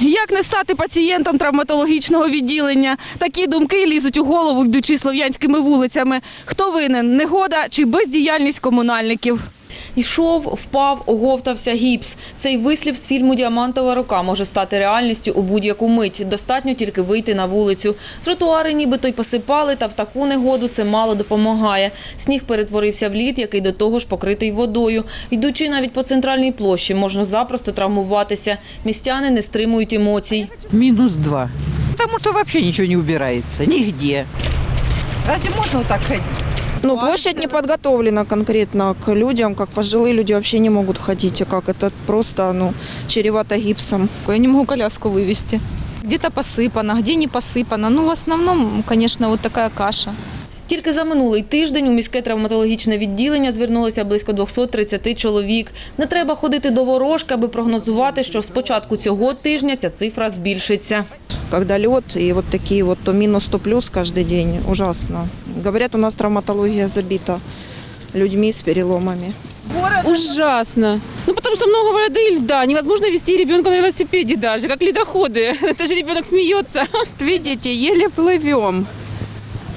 Як не стати пацієнтом травматологічного відділення? Такі думки лізуть у голову, йдучи слов'янськими вулицями. Хто винен? Негода чи бездіяльність комунальників? Йшов, впав, оговтався гіпс. Цей вислів з фільму «Діамантова рука» може стати реальністю у будь-яку мить. Достатньо тільки вийти на вулицю. Тротуари нібито й посипали, та в таку негоду це мало допомагає. Сніг перетворився в лід, який до того ж покритий водою. Йдучи навіть по центральній площі, можна запросто травмуватися. Містяни не стримують емоцій. Минус два. Потому что вообще ничего не убирается. Нигде. Разве можно вот так ходить? Ну, площадь не подготовлена конкретно к людям, как пожилые люди вообще не могут ходить, а как это просто, ну, чревато гипсом. Я не могу коляску вывести. Где-то посыпано, где не посыпано. Ну, в основном, конечно, вот такая каша. Тільки за минулий тиждень у міське травматологічне відділення звернулося близько 230 чоловік. Не треба ходити до ворожки, аби прогнозувати, що з початку цього тижня ця цифра збільшиться. Когда лед и вот такие вот то минус, то плюс каждый день. Ужасно. Говорят, у нас травматология забита людьми с переломами. Ужасно. Ну, потому что много воды и льда. Невозможно вести ребенка на велосипеде даже, как ледоходы. Это же ребенок смеется. Видите, еле плывем.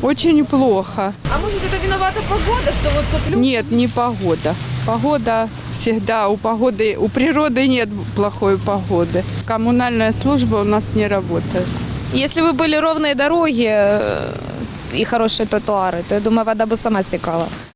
Очень плохо. А может, это виновата погода, что вот тут Нет, не погода. Погода всегда, у погоды, у природы нет плохой погоды. Коммунальная служба у нас не работает. Если бы были ровные дороги э, и хорошие тротуары, то я думаю, вода бы сама стекала.